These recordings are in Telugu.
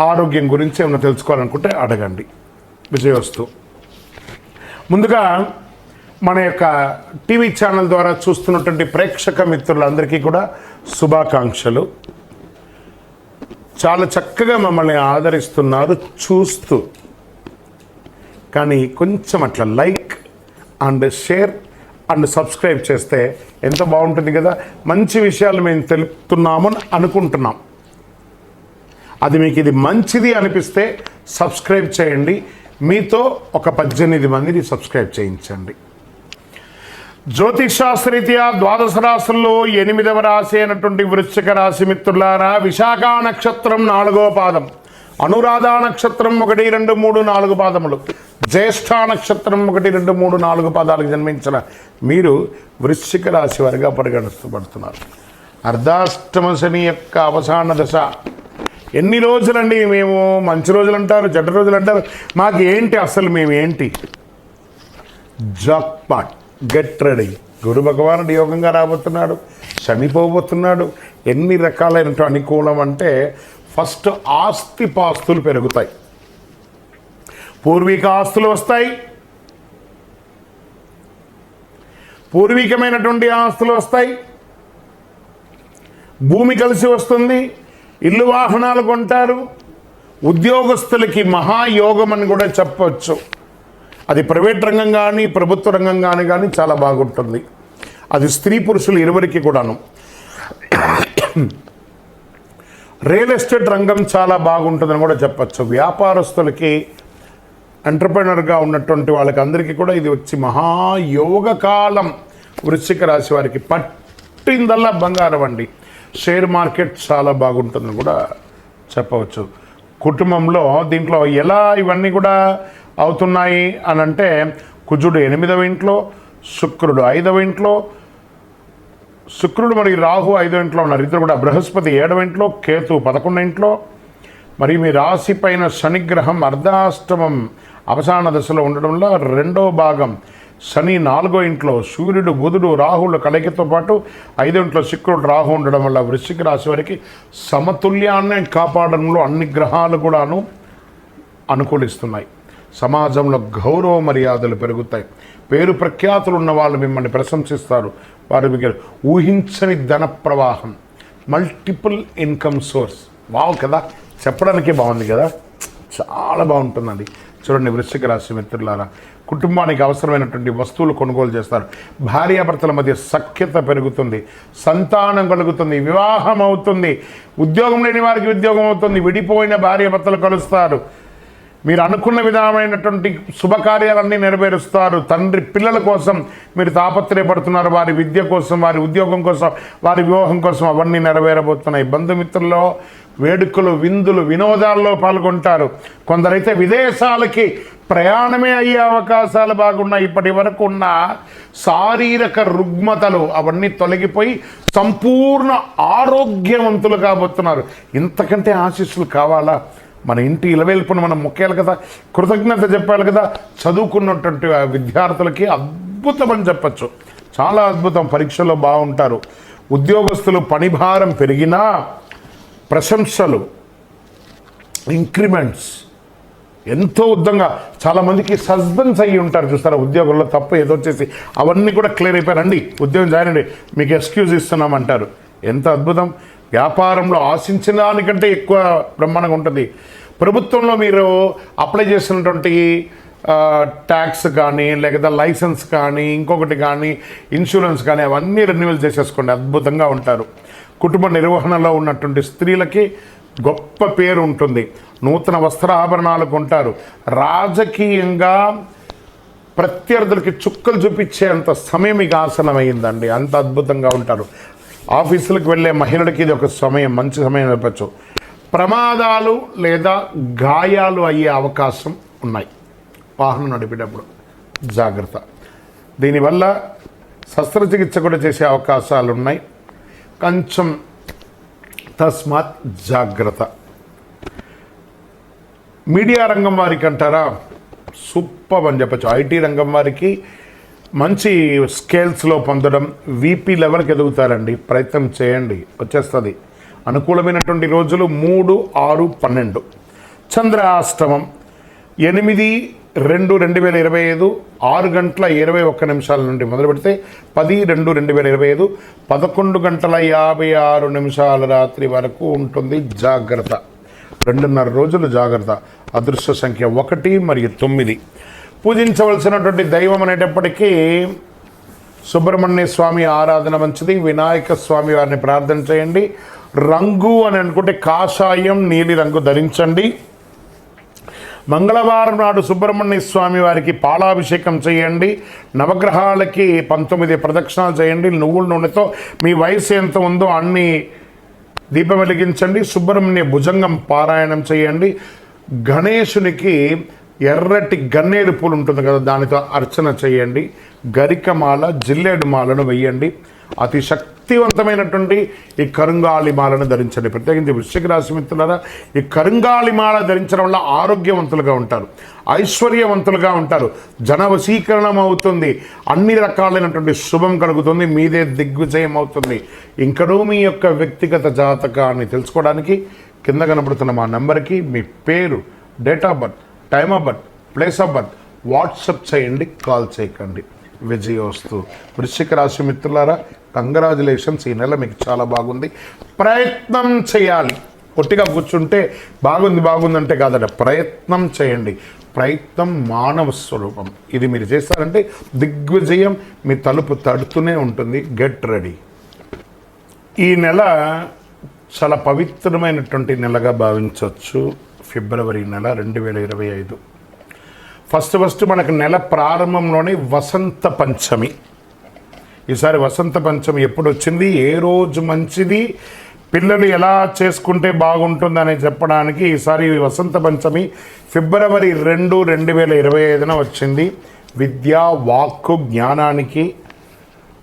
ఆరోగ్యం గురించి ఏమైనా తెలుసుకోవాలనుకుంటే అడగండి. విజయవస్తు. ముందుగా మన యొక్క టీవీ ఛానల్ ద్వారా చూస్తున్నటువంటి ప్రేక్షక మిత్రులందరికీ కూడా శుభాకాంక్షలు. చాలా చక్కగా మమ్మల్ని ఆదరిస్తున్నారు చూస్తూ. కానీ కొంచెం అట్లా like and share and subscribe చేస్తే ఎంత బాగుంటుంది కదా? మంచి విషయాలు మేము తెలుపుతున్నాము అని అనుకుంటున్నాం. అది మీకు ఇది మంచిది అనిపిస్తే సబ్స్క్రైబ్ చేయండి. మీతో ఒక పద్దెనిమిది మందిని సబ్స్క్రైబ్ చేయించండి. జ్యోతిషాస్త్రరీత్యా ద్వాదశ రాశుల్లో ఎనిమిదవ రాశి అయినటువంటి వృశ్చిక రాశి మిత్రులారా విశాఖ నక్షత్రం నాలుగో పాదం అనురాధ నక్షత్రం ఒకటి రెండు మూడు నాలుగు పాదములు జ్యేష్ఠ నక్షత్రం ఒకటి రెండు మూడు నాలుగు పాదాలకు జన్మించిన మీరు వృశ్చిక రాశి వారిగా పరిగణిస్తబడుతున్నారు అర్ధాష్టమ శని యొక్క అవసాన దశ ఎన్ని రోజులండి మేము మంచి రోజులు అంటారు చెడ్డ రోజులు అంటారు మాకు ఏంటి అసలు మేము ఏంటి జాక్పాట్ గెట్ రెడీ. గురు భగవానుడు యోగంగా రాబోతున్నాడు చనిపోబోతున్నాడు. ఎన్ని రకాలైనటువంటి అనుకూలం అంటే ఫస్ట్ ఆస్తి పాస్తులు పెరుగుతాయి. పూర్వీక ఆస్తులు వస్తాయి. పూర్వీకమైనటువంటి ఆస్తులు వస్తాయి. భూమి కలిసి వస్తుంది. ఇల్లు వాహనాలు కొంటారు. ఉద్యోగస్తులకి మహాయోగం అని కూడా చెప్పవచ్చు అది ప్రైవేట్ రంగం కానీ ప్రభుత్వ రంగం కానీ కానీ చాలా బాగుంటుంది. అది స్త్రీ పురుషులు ఇరువురికి కూడాను. రియల్ ఎస్టేట్ రంగం చాలా బాగుంటుందని కూడా చెప్పచ్చు. వ్యాపారస్తులకి ఎంటర్ప్రినర్గా ఉన్నటువంటి వాళ్ళకి అందరికీ కూడా ఇది వచ్చి మహాయోగ కాలం. వృశ్చిక రాశి వారికి పట్టిందల్లా బంగారం అండి. షేర్ మార్కెట్ చాలా బాగుంటుందని కూడా చెప్పవచ్చు. కుటుంబంలో దీంట్లో ఎలా ఇవన్నీ కూడా అవుతున్నాయి అని అంటే కుజుడు ఎనిమిదవ ఇంట్లో శుక్రుడు ఐదవ ఇంట్లో శుక్రుడు మరియు రాహు ఐదో ఇంట్లో ఉన్నారు. ఇద్దరు కూడా బృహస్పతి ఏడవ ఇంట్లో కేతు పదకొండు ఇంట్లో. మరి మీ రాశి పైన శనిగ్రహం అర్ధాష్టమం అవసాన దశలో ఉండడంలో రెండో భాగం శని నాలుగో ఇంట్లో సూర్యుడు బుధుడు రాహుల కలయికతో పాటు ఐదో ఇంట్లో శుక్రుడు రాహు ఉండడం వల్ల వృశ్చిక రాశి వారికి సమతుల్యాన్ని కాపాడడంలో అన్ని గ్రహాలు కూడాను అనుకూలిస్తున్నాయి. సమాజంలో గౌరవ మర్యాదలు పెరుగుతాయి. పేరు ప్రఖ్యాతులు ఉన్న వాళ్ళు మిమ్మల్ని ప్రశంసిస్తారు. వారు మీకు ఊహించని ధన ప్రవాహం మల్టిపుల్ ఇన్కమ్ సోర్స్ వావ్ కదా చెప్పడానికి బాగుంది కదా? చాలా బాగుంటుందండి. చూడండి వృశ్చిక రాశి మిత్రులారా కుటుంబానికి అవసరమైనటువంటి వస్తువులు కొనుగోలు చేస్తారు. భార్యాభర్తల మధ్య సఖ్యత పెరుగుతుంది సంతానం కలుగుతుంది వివాహం అవుతుంది ఉద్యోగం లేని వారికి ఉద్యోగం అవుతుంది విడిపోయిన భార్యాభర్తలు కలుస్తారు. మీరు అనుకున్న విధమైనటువంటి శుభకార్యాలన్నీ నెరవేరుస్తారు. తండ్రి పిల్లల కోసం మీరు తాపత్రయపడుతున్నారు. వారి విద్య కోసం వారి ఉద్యోగం కోసం వారి వివాహం కోసం అవన్నీ నెరవేరబోతున్నాయి. బంధుమిత్రుల్లో వేడుకలు విందులు వినోదాల్లో పాల్గొంటారు. కొందరైతే విదేశాలకి ప్రయాణమే అయ్యే అవకాశాలు బాగున్నాయి. ఇప్పటి వరకు ఉన్న శారీరక రుగ్మతలు అవన్నీ తొలగిపోయి సంపూర్ణ ఆరోగ్యవంతులు కాబోతున్నారు. ఇంతకంటే ఆశీస్సులు కావాలా? మన ఇంటి ఇలవేల్పును మనం మొక్కేయాలి కదా. కృతజ్ఞత చెప్పాలి కదా. చదువుకున్నటువంటి విద్యార్థులకి అద్భుతం అని చెప్పచ్చు. చాలా అద్భుతం. పరీక్షలో బాగుంటారు. ఉద్యోగస్తులు పనిభారం పెరిగినా ప్రశంసలు ఇంక్రిమెంట్స్ ఎంతో ఉద్దంగా చాలామందికి సస్పెన్స్ అయ్యి ఉంటారు. చూస్తారా? ఉద్యోగంలో తప్పు ఏదో వచ్చేసి అవన్నీ కూడా క్లియర్ అయిపోయారండి ఉద్యోగం జాయిన్ అండి మీకు ఎక్స్క్యూజ్ ఇస్తున్నామంటారు. ఎంత అద్భుతం. వ్యాపారంలో ఆశించిన దానికంటే ఎక్కువ బ్రహ్మాండంగా ఉంటుంది. ప్రభుత్వంలో మీరు అప్లై చేసినటువంటి ట్యాక్స్ కానీ లేకపోతే లైసెన్స్ కానీ ఇంకొకటి కానీ ఇన్సూరెన్స్ కానీ అవన్నీ రెన్యువల్ చేసేసుకోండి. అద్భుతంగా ఉంటారు. కుటుంబ నిర్వహణలో ఉన్నటువంటి స్త్రీలకి గొప్ప పేరు ఉంటుంది. నూతన వస్త్రాభరణాలు కొంటారు. రాజకీయంగా ప్రత్యర్థులకి చుక్కలు చూపించేంత సమయం ఇక ఆసనమైందండి అంత అద్భుతంగా ఉంటారు. ఆఫీసులకు వెళ్ళే మహిళలకి ఇది ఒక సమయం మంచి సమయం చెప్పచ్చు. ప్రమాదాలు లేదా గాయాలు అయ్యే అవకాశం ఉన్నాయి. వాహనం నడిపేటప్పుడు. జాగ్రత్త. దీనివల్ల శస్త్రచికిత్స కూడా చేసే అవకాశాలు ఉన్నాయి. కొంచెం తస్మాత్ జాగ్రత్త. మీడియా రంగం వారికి అంటారా? సూపర్ అని చెప్పచ్చు. ఐటీ రంగం వారికి మంచి స్కేల్స్లో పొందడం వీపీ లెవెల్కి ఎదుగుతారండి. ప్రయత్నం చేయండి. వచ్చేస్తుంది. అనుకూలమైనటువంటి రోజులు మూడు ఆరు పన్నెండు. చంద్రాష్టమం ఎనిమిది రెండు రెండు వేల ఇరవై ఐదు ఆరు గంటల ఇరవై ఒక్క నిమిషాల నుండి మొదలు పెడితే పది రెండు రెండు వేల ఇరవై ఐదు పదకొండు గంటల యాభై ఆరు నిమిషాల రాత్రి వరకు ఉంటుంది జాగ్రత్త. రెండున్నర రోజులు జాగ్రత్త. అదృశ్య సంఖ్య ఒకటి మరియు తొమ్మిది. పూజించవలసినటువంటి దైవం అనేటప్పటికీ సుబ్రహ్మణ్య స్వామి ఆరాధన మంచిది. వినాయక స్వామి వారిని ప్రార్థన చేయండి. రంగు అని అనుకుంటే కాషాయం నీలి రంగు ధరించండి. మంగళవారం నాడు సుబ్రహ్మణ్య స్వామి వారికి పాలాభిషేకం చేయండి. నవగ్రహాలకి పంతొమ్మిది ప్రదక్షిణాలు చేయండి. నువ్వుల నూనెతో మీ వయసు ఎంత ఉందో అన్ని దీపం వెలిగించండి. సుబ్రహ్మణ్య భుజంగం పారాయణం చేయండి. గణేశునికి ఎర్రటి గన్నేరు పూలు ఉంటుంది కదా దానితో అర్చన చేయండి. గరికమాల జిల్లేడు మాలను వెయ్యండి. అతి శక్తివంతమైనటువంటి ఈ కరుంగాళి మాలను ధరించండి. ప్రత్యేకించి వృశ్చిక రాశి మిత్రులారా ఈ కరుంగాళి మాల ధరించడం వల్ల ఆరోగ్యవంతులుగా ఉంటారు ఐశ్వర్యవంతులుగా ఉంటారు జనవశీకరణం అవుతుంది అన్ని రకాలైనటువంటి శుభం కలుగుతుంది మీదే దిగ్విజయం అవుతుంది. ఇంకనూ మీ యొక్క వ్యక్తిగత జాతకాన్ని తెలుసుకోవడానికి కింద కనబడుతున్న మా నెంబర్కి మీ పేరు date of birth time of birth place of birth WhatsApp చేయండి కాల్ చేయకండి. విజయోస్తు వృశ్చిక రాశి మిత్రులారా కంగ్రాచులేషన్స్ ఈ నెల మీకు చాలా బాగుంది. ప్రయత్నం చేయాలి. పొట్టిగా కూర్చుంటే బాగుంది బాగుందంటే కాదట. ప్రయత్నం చేయండి. ప్రయత్నం మానవ స్వరూపం. ఇది మీరు చేస్తారంటే దిగ్విజయం మీ తలుపు తడుతూనే ఉంటుంది. గెట్ రెడీ ఈ నెల చాలా పవిత్రమైనటువంటి నెలగా భావించవచ్చు. ఫిబ్రవరి నెల రెండు వేల ఇరవై ఐదు. ఫస్ట్ ఫస్ట్ మనకు నెల ప్రారంభంలోనే వసంత పంచమి. ఈసారి వసంత పంచమి ఎప్పుడు వచ్చింది ఏ రోజు మంచిది? పిల్లలు ఎలా చేసుకుంటే బాగుంటుందని చెప్పడానికి ఈసారి వసంత పంచమి ఫిబ్రవరి రెండు రెండు వేల ఇరవై ఐదున వచ్చింది. విద్యా వాక్కు జ్ఞానానికి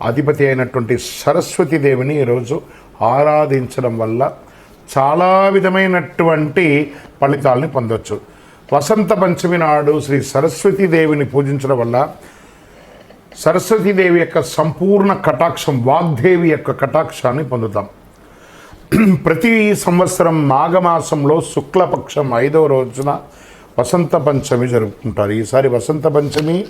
అధిపతి అయినటువంటి సరస్వతి దేవిని ఈరోజు ఆరాధించడం వల్ల చాలా విధమైనటువంటి ఫలితాలని పొందొచ్చు. వసంత పంచమి నాడు శ్రీ సరస్వతీదేవిని పూజించడం వల్ల సరస్వతీదేవి యొక్క సంపూర్ణ కటాక్షం వాగ్దేవి యొక్క కటాక్షాన్ని పొందుతాం. ప్రతి సంవత్సరం మాఘమాసంలో శుక్లపక్షం ఐదవ రోజున వసంత పంచమి జరుపుకుంటారు. ఈసారి వసంత పంచమి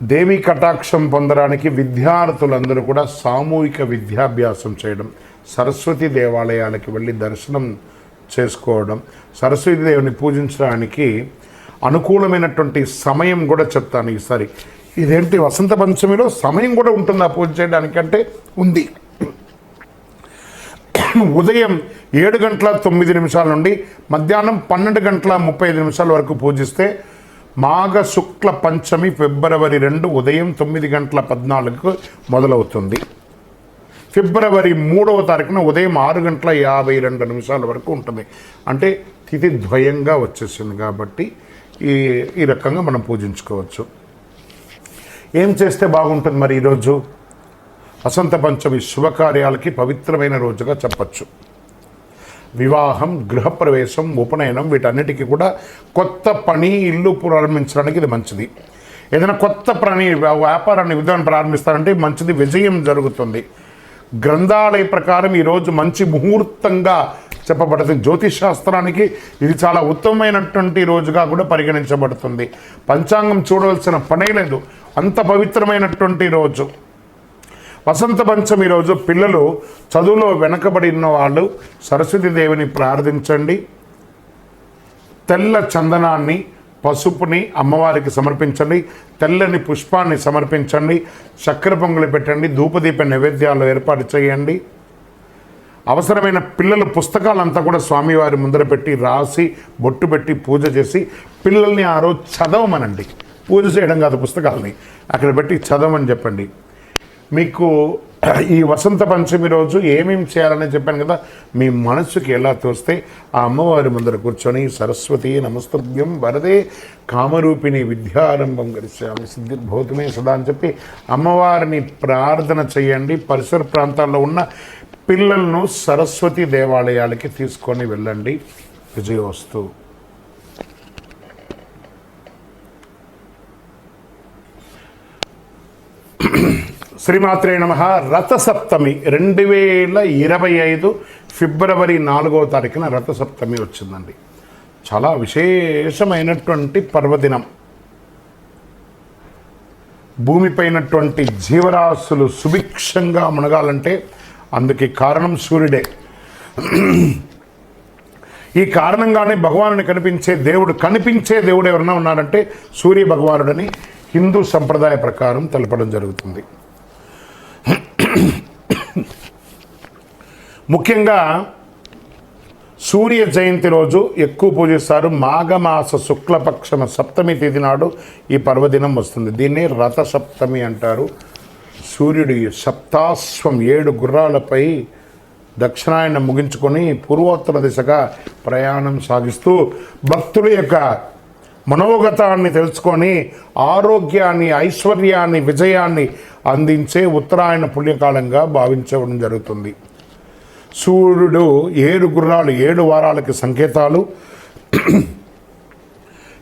దేవి కటాక్షం పొందడానికి విద్యార్థులందరూ కూడా సామూహిక విద్యాభ్యాసం చేయడం సరస్వతి దేవాలయాలకి వెళ్ళి దర్శనం చేసుకోవడం సరస్వతి దేవుని పూజించడానికి అనుకూలమైనటువంటి సమయం కూడా చెప్తాను ఈసారి. ఇదేంటి వసంత పంచమిలో సమయం కూడా ఉంటుంది ఆ పూజ చేయడానికంటే ఉంది. ఉదయం ఏడు గంటల తొమ్మిది నిమిషాల నుండి మధ్యాహ్నం పన్నెండు గంటల ముప్పై ఐదు నిమిషాల వరకు పూజిస్తే మాఘ శుక్ల పంచమి ఫిబ్రవరి రెండు ఉదయం తొమ్మిది గంటల పద్నాలుగుకు మొదలవుతుంది. ఫిబ్రవరి మూడవ తారీఖున ఉదయం ఆరు గంటల యాభై రెండు నిమిషాల వరకు ఉంటుంది. అంటే తిథి ద్వయంగా వచ్చేసింది కాబట్టి ఈ ఈ రకంగా మనం పూజించుకోవచ్చు. ఏం చేస్తే బాగుంటుంది మరి ఈరోజు? వసంత పంచమి శుభకార్యాలకి పవిత్రమైన రోజుగా చెప్పచ్చు. వివాహం గృహప్రవేశం ఉపనయనం వీటన్నిటికీ కూడా కొత్త పని ఇల్లు ప్రారంభించడానికి ఇది మంచిది. ఏదైనా కొత్త పని వ్యాపారాన్ని విధానం ప్రారంభిస్తారంటే మంచిది విజయం జరుగుతుంది. గ్రంథాలయ ప్రకారం ఈరోజు మంచి ముహూర్తంగా చెప్పబడుతుంది. జ్యోతిష్ శాస్త్రానికి ఇది చాలా ఉత్తమమైనటువంటి రోజుగా కూడా పరిగణించబడుతుంది. పంచాంగం చూడవలసిన పనే లేదు. అంత పవిత్రమైనటువంటి రోజు. వసంత పంచమి రోజు పిల్లలు చదువులో వెనకబడిన వాళ్ళు సరస్వతి దేవిని ప్రార్థించండి. తెల్ల చందనాన్ని పసుపుని అమ్మవారికి సమర్పించండి. తెల్లని పుష్పాన్ని సమర్పించండి. చక్కెర పొంగులు పెట్టండి. ధూపదీప నైవేద్యాలు ఏర్పాటు చేయండి. అవసరమైన పిల్లల పుస్తకాలంతా కూడా స్వామివారి ముందర పెట్టి రాసి బొట్టు పెట్టి పూజ చేసి పిల్లల్ని ఆ రోజు చదవమనండి. పూజ చేయడం కాదు పుస్తకాలని. అక్కడ పెట్టి చదవమని చెప్పండి. మీకు ఈ వసంత పంచమి రోజు ఏమేమి చేయాలని చెప్పాను కదా మీ మనసుకి ఎలా తోస్తే ఆ అమ్మవారి ముందర కూర్చొని సరస్వతి నమస్తభ్యం వరదే కామరూపిణి విద్యారంభం గరిశామి సిద్ధిర్భూతమే సదా అని చెప్పి అమ్మవారిని ప్రార్థన చేయండి. పరిసర ప్రాంతాల్లో ఉన్న పిల్లలను సరస్వతి దేవాలయాలకి తీసుకొని వెళ్ళండి. విజయోస్తు. శ్రీమాత్రే నమ. రథసప్తమి రెండు వేల ఇరవై ఐదు ఫిబ్రవరి నాలుగో తారీఖున రథసప్తమి వచ్చిందండి. చాలా విశేషమైనటువంటి పర్వదినం. భూమిపైనటువంటి జీవరాశులు సుభిక్షంగా మునగాలంటే అందుకే కారణం సూర్యుడే. ఈ కారణంగానే భగవానుని కనిపించే దేవుడు కనిపించే దేవుడు ఎవరైనా ఉన్నారంటే సూర్య భగవానుడని హిందూ సంప్రదాయ ప్రకారం తెలపడం జరుగుతుంది. ముఖ్యంగా సూర్య జయంతి రోజు ఎక్కువ పూజిస్తారు. మాఘమాస శుక్లపక్షమ సప్తమి తేదీ నాడు ఈ పర్వదినం వస్తుంది. దీన్ని రథ సప్తమి అంటారు. సూర్యుడి సప్తాశ్వం ఏడు గుర్రాలపై దక్షిణాయన ముగించుకొని పూర్వోత్తర దిశగా ప్రయాణం సాగిస్తూ భక్తుల యొక్క మనోగతాన్ని తెలుసుకొని ఆరోగ్యాన్ని ఐశ్వర్యాన్ని విజయాన్ని అందించే ఉత్తరాయణ పుణ్యకాలంగా భావించడం జరుగుతుంది. సూర్యుడు ఏడు గుర్రాలు ఏడు వారాలకి సంకేతాలు.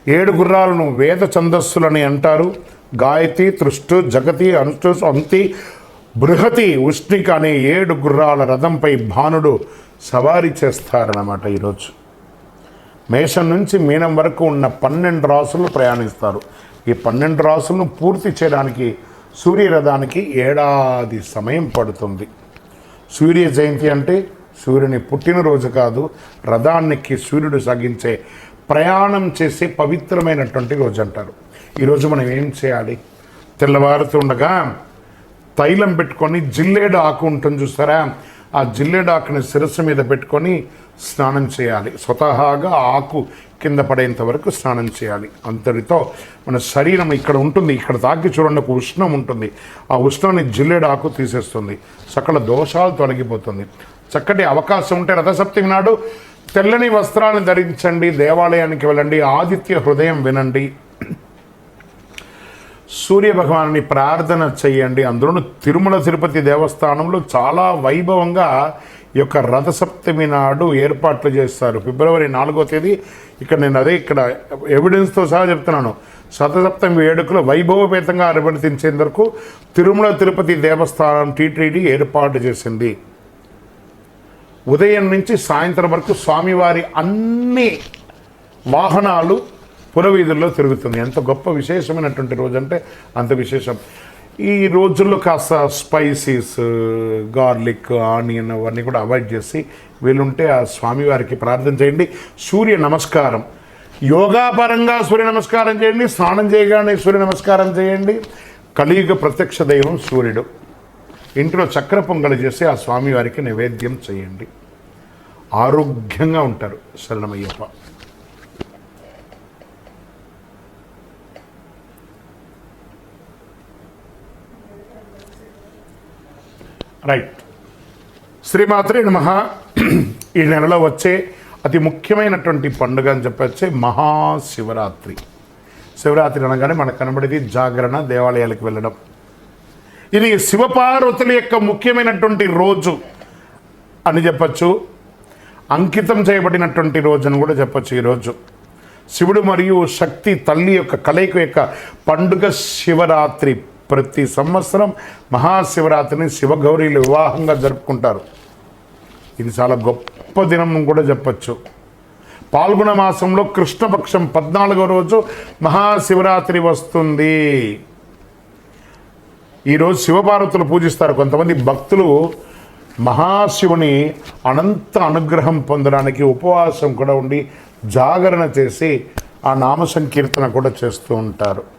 ఏడు గుర్రాలను వేద ఛందస్సులని అంటారు. గాయతి తృష్టు జగతి అనుష్టు అంతి బృహతి ఉష్ణిక అనే ఏడు గుర్రాల రథంపై భానుడు సవారీ చేస్తారన్నమాట ఈరోజు. మేషం నుంచి మీనం వరకు ఉన్న పన్నెండు రాసులు ప్రయాణిస్తారు. ఈ పన్నెండు రాసులను పూర్తి చేయడానికి సూర్యరథానికి ఏడాది సమయం పడుతుంది. సూర్య జయంతి అంటే సూర్యుని పుట్టినరోజు కాదు రథానికి సూర్యుడు సాగించే ప్రయాణం చేసే పవిత్రమైనటువంటి రోజు అంటారు ఈరోజు మనం ఏం చేయాలి? తెల్లవారుతుండగా తైలం పెట్టుకొని జిల్లేడు ఆకు ఉంటుంది చూస్తారా? ఆ జిల్లేడు ఆకుని శిరస్సు మీద పెట్టుకొని స్నానం చేయాలి. స్వతహాగా ఆకు కింద పడేంత వరకు స్నానం చేయాలి. అంతటితో మన శరీరం ఇక్కడ ఉంటుంది. ఇక్కడ తాకి చూడండి ఒక ఉష్ణం ఉంటుంది. ఆ ఉష్ణాన్ని జిల్లేడు ఆకు తీసేస్తుంది. సకల దోషాలు తొలగిపోతుంది. చక్కటి అవకాశం ఉంటే రథసప్తమి నాడు తెల్లని వస్త్రాన్ని ధరించండి దేవాలయానికి వెళ్ళండి ఆదిత్య హృదయం వినండి. సూర్య భగవాన్ని ప్రార్థన చేయండి. అందులోనూ తిరుమల తిరుపతి దేవస్థానంలో చాలా వైభవంగా యొక్క రథసప్తమి నాడు ఏర్పాట్లు చేస్తారు. ఫిబ్రవరి నాలుగో తేదీ ఇక్కడ నేను అదే ఇక్కడ ఎవిడెన్స్తో సహా చెప్తున్నాను. శతసప్తమి వేడుకలు వైభవపేతంగా అనుమతించేందుకు తిరుమల తిరుపతి దేవస్థానం టీటీడీ ఏర్పాటు చేసింది. ఉదయం నుంచి సాయంత్రం వరకు స్వామివారి అన్ని వాహనాలు పురవీధుల్లో తిరుగుతుంది. ఎంత గొప్ప విశేషమైనటువంటి రోజు అంటే అంత విశేషం. ఈ రోజుల్లో కాస్త స్పైసీస్ గార్లిక్ ఆనియన్ అవన్నీ కూడా అవాయిడ్ చేసి వీలుంటే ఆ స్వామివారికి ప్రార్థన చేయండి. సూర్య నమస్కారం. యోగా పరంగా సూర్య నమస్కారం చేయండి. స్నానం చేయగానే సూర్య నమస్కారం చేయండి. కలియుగ ప్రత్యక్ష దైవం సూర్యుడు. ఇంట్లో చక్ర పొంగలి చేసి ఆ స్వామివారికి నైవేద్యం చేయండి. ఆరోగ్యంగా ఉంటారు శరణమయ్యప్ప. రైట్ శ్రీమాత్రి నమ. ఈ నెలలో వచ్చే అతి ముఖ్యమైనటువంటి పండుగ అని చెప్పొచ్చే మహాశివరాత్రి. శివరాత్రి అనగానే మనకు కనబడేది జాగరణ దేవాలయాలకు వెళ్ళడం. ఇది శివపార్వతుల యొక్క ముఖ్యమైనటువంటి రోజు అని చెప్పచ్చు. అంకితం చేయబడినటువంటి రోజు అని కూడా చెప్పచ్చు ఈరోజు శివుడు మరియు శక్తి తల్లి యొక్క కలయిక యొక్క పండుగ శివరాత్రి. ప్రతి సంవత్సరం మహాశివరాత్రిని శివగౌరీలు వివాహంగా జరుపుకుంటారు. ఇది చాలా గొప్ప దినం కూడా చెప్పచ్చు. పాల్గొన మాసంలో కృష్ణపక్షం పద్నాలుగో రోజు మహాశివరాత్రి వస్తుంది. ఈరోజు శివపార్వతులు పూజిస్తారు. కొంతమంది భక్తులు మహాశివుని అనంత అనుగ్రహం పొందడానికి ఉపవాసం కూడా ఉండి జాగరణ చేసి ఆ నామ సంకీర్తన కూడా చేస్తూ ఉంటారు.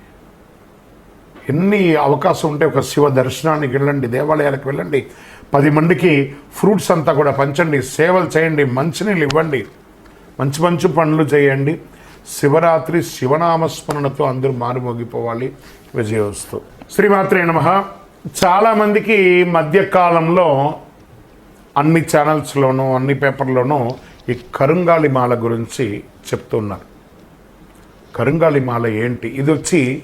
ఎన్ని అవకాశం ఉంటే ఒక శివ దర్శనానికి వెళ్ళండి దేవాలయాలకు వెళ్ళండి. పది మందికి ఫ్రూట్స్ అంతా కూడా పంచండి సేవలు చేయండి మంచినీళ్ళు ఇవ్వండి. మంచి మంచి పనులు చేయండి. శివరాత్రి శివనామస్మరణతో అందరూ మారుమోగిపోవాలి. విజయోస్తు. శ్రీమాత్రే నమ. చాలామందికి మధ్యకాలంలో అన్ని ఛానల్స్లోనూ అన్ని పేపర్లోనూ ఈ కరుంగాలి మాల గురించి చెప్తున్నారు. కరుంగాలి మాల ఏంటి? ఇది వచ్చి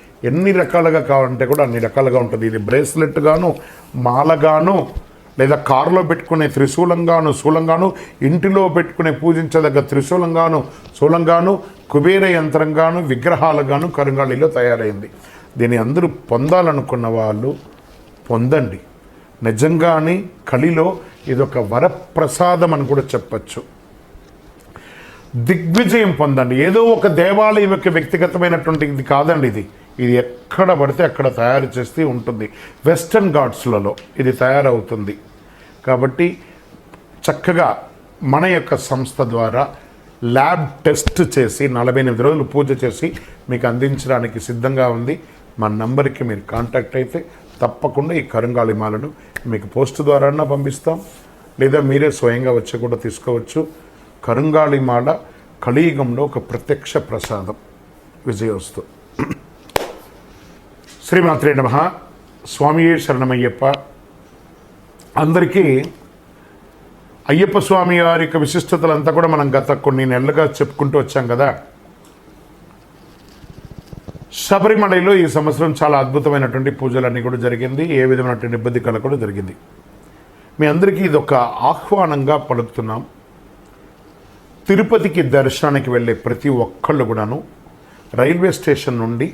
ఎన్ని రకాలుగా కావాలంటే కూడా అన్ని రకాలుగా ఉంటుంది. ఇది బ్రేస్లెట్ గాను మాలగాను లేదా కారులో పెట్టుకునే త్రిశూలంగాను శూలంగాను ఇంటిలో పెట్టుకునే పూజించదగ్గ త్రిశూలంగాను శూలంగాను కుబేర యంత్రంగాను విగ్రహాలుగాను కరుంగాళిలో తయారైంది. దీన్ని అందరూ పొందాలనుకున్న వాళ్ళు పొందండి. నిజంగానే కలిలో ఇదొక వరప్రసాదం అని కూడా చెప్పచ్చు. దిగ్విజయం పొందండి. ఏదో ఒక దేవాలయం యొక్క వ్యక్తిగతమైనటువంటి ఇది కాదండి ఇది. ఇది ఎక్కడ పడితే అక్కడ తయారు చేస్తూ ఉంటుంది. వెస్టర్న్ ఘాట్స్లలో ఇది తయారవుతుంది. కాబట్టి చక్కగా మన యొక్క సంస్థ ద్వారా ల్యాబ్ టెస్ట్ చేసి నలభై ఎనిమిది రోజులు పూజ చేసి మీకు అందించడానికి సిద్ధంగా ఉంది. మా నంబర్కి మీరు కాంటాక్ట్ అయితే తప్పకుండా ఈ కరుంగాళిమాలను మీకు పోస్ట్ ద్వారా పంపిస్తాం. లేదా మీరే స్వయంగా వచ్చి కూడా తీసుకోవచ్చు. కరుంగాళిమాల కలియుగంలో ఒక ప్రత్యక్ష ప్రసాదం. విజయోస్తు శ్రీమాత్రే నమ. స్వామి శరణమయ్యప్ప. అందరికీ అయ్యప్ప స్వామి వారి యొక్క విశిష్టతలంతా కూడా మనం గత కొన్ని నెలలుగా చెప్పుకుంటూ వచ్చాం కదా. శబరిమలలో ఈ సంవత్సరం చాలా అద్భుతమైనటువంటి పూజలన్నీ కూడా జరిగింది. ఏ విధమైనటువంటి ఇబ్బంది కల కూడా జరిగింది. మీ అందరికీ ఇది ఒక ఆహ్వానంగా పలుకుతున్నాం. తిరుపతికి దర్శనానికి వెళ్ళే ప్రతి ఒక్కళ్ళు కూడాను రైల్వే స్టేషన్ నుండి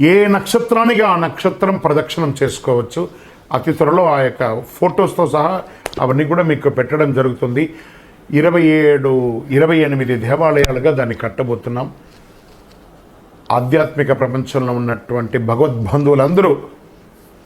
ఏ నక్షత్రానికి ఆ నక్షత్రం ప్రదక్షిణం చేసుకోవచ్చు అతి త్వరలో ఆ యొక్క ఫొటోస్తో సహా అవన్నీ కూడా మీకు పెట్టడం జరుగుతుంది. ఇరవై ఏడు ఇరవై ఎనిమిది దేవాలయాలుగా దాన్ని కట్టబోతున్నాం. ఆధ్యాత్మిక ప్రపంచంలో ఉన్నటువంటి భగవద్బంధువులందరూ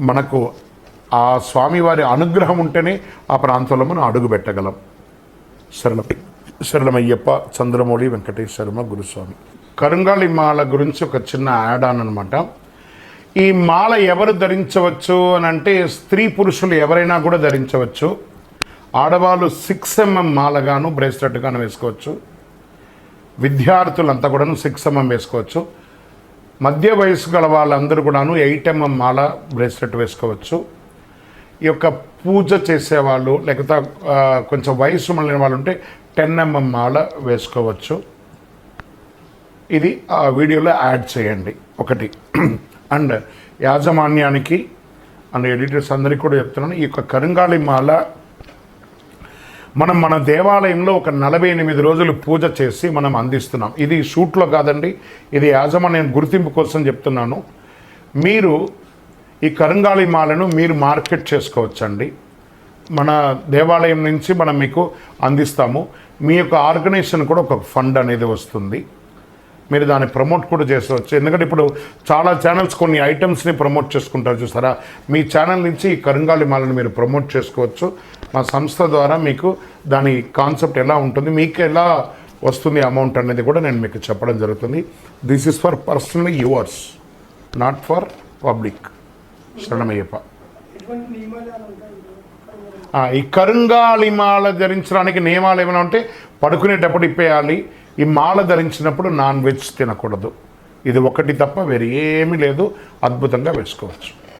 మనకు ఆ స్వామివారి అనుగ్రహం ఉంటేనే ఆ ప్రాంతంలో మనం అడుగు పెట్టగలం. సరళమయ్యప్ప శరణమయ్యప్ప చంద్రమౌళి వెంకటేశ్వరమ గురుస్వామి. కరుంగాళి మాల గురించి ఒక చిన్న యాడ్ ఆన్ అనమాట ఈ మాల ఎవరు ధరించవచ్చు అని అంటే స్త్రీ పురుషులు ఎవరైనా కూడా ధరించవచ్చు. ఆడవాళ్ళు సిక్స్ ఎంఎం మాలగాను బ్రేస్లెట్గాను వేసుకోవచ్చు. విద్యార్థులంతా కూడాను సిక్స్ ఎంఎం వేసుకోవచ్చు. మధ్య వయసు గల వాళ్ళందరూ కూడాను ఎయిట్ ఎంఎం మాల బ్రేస్లెట్ వేసుకోవచ్చు. ఈ యొక్క పూజ చేసేవాళ్ళు లేకపోతే కొంచెం వయసు మళ్ళిన వాళ్ళు ఉంటే టెన్ ఎంఎం మాల వేసుకోవచ్చు. ఇది ఆ వీడియోలో యాడ్ చేయండి ఒకటి. అండ్ యాజమాన్యానికి అండ్ ఎడిటర్స్ అందరికీ కూడా చెప్తున్నాను ఈ యొక్క కరుంగాళి మాల మనం మన దేవాలయంలో ఒక నలభై ఎనిమిది రోజులు పూజ చేసి మనం అందిస్తున్నాం. ఇది షూట్లో కాదండి ఇది యాజమాన్యం గుర్తింపు కోసం చెప్తున్నాను. మీరు ఈ కరంగాళి మాలను మీరు మార్కెట్ చేసుకోవచ్చండి. మన దేవాలయం నుంచి మనం మీకు అందిస్తాము. మీ యొక్క ఆర్గనైజేషన్ కూడా ఒక ఫండ్ అనేది వస్తుంది. మీరు దాన్ని ప్రమోట్ కూడా చేసుకోవచ్చు ఎందుకంటే ఇప్పుడు చాలా ఛానల్స్ కొన్ని ఐటమ్స్ని ప్రమోట్ చేసుకుంటారు చూసారా? మీ ఛానల్ నుంచి ఈ కరుంగాలి మాలను మీరు ప్రమోట్ చేసుకోవచ్చు. మా సంస్థ ద్వారా మీకు దాని కాన్సెప్ట్ ఎలా ఉంటుంది మీకు ఎలా వస్తుంది అమౌంట్ అనేది కూడా నేను మీకు చెప్పడం జరుగుతుంది. This is for personal yours not for public శరణమయ్యప్ప. ఈ కరుంగాలిమాల ధరించడానికి నియమాలు ఏమైనా ఉంటే పడుకునేటప్పుడు ఇప్పేయాలి. ఈ మాల ధరించినప్పుడు నాన్ వెజ్ తినకూడదు. ఇది ఒకటి తప్ప వేరే ఏమీ లేదు. అద్భుతంగా వేసుకోవచ్చు.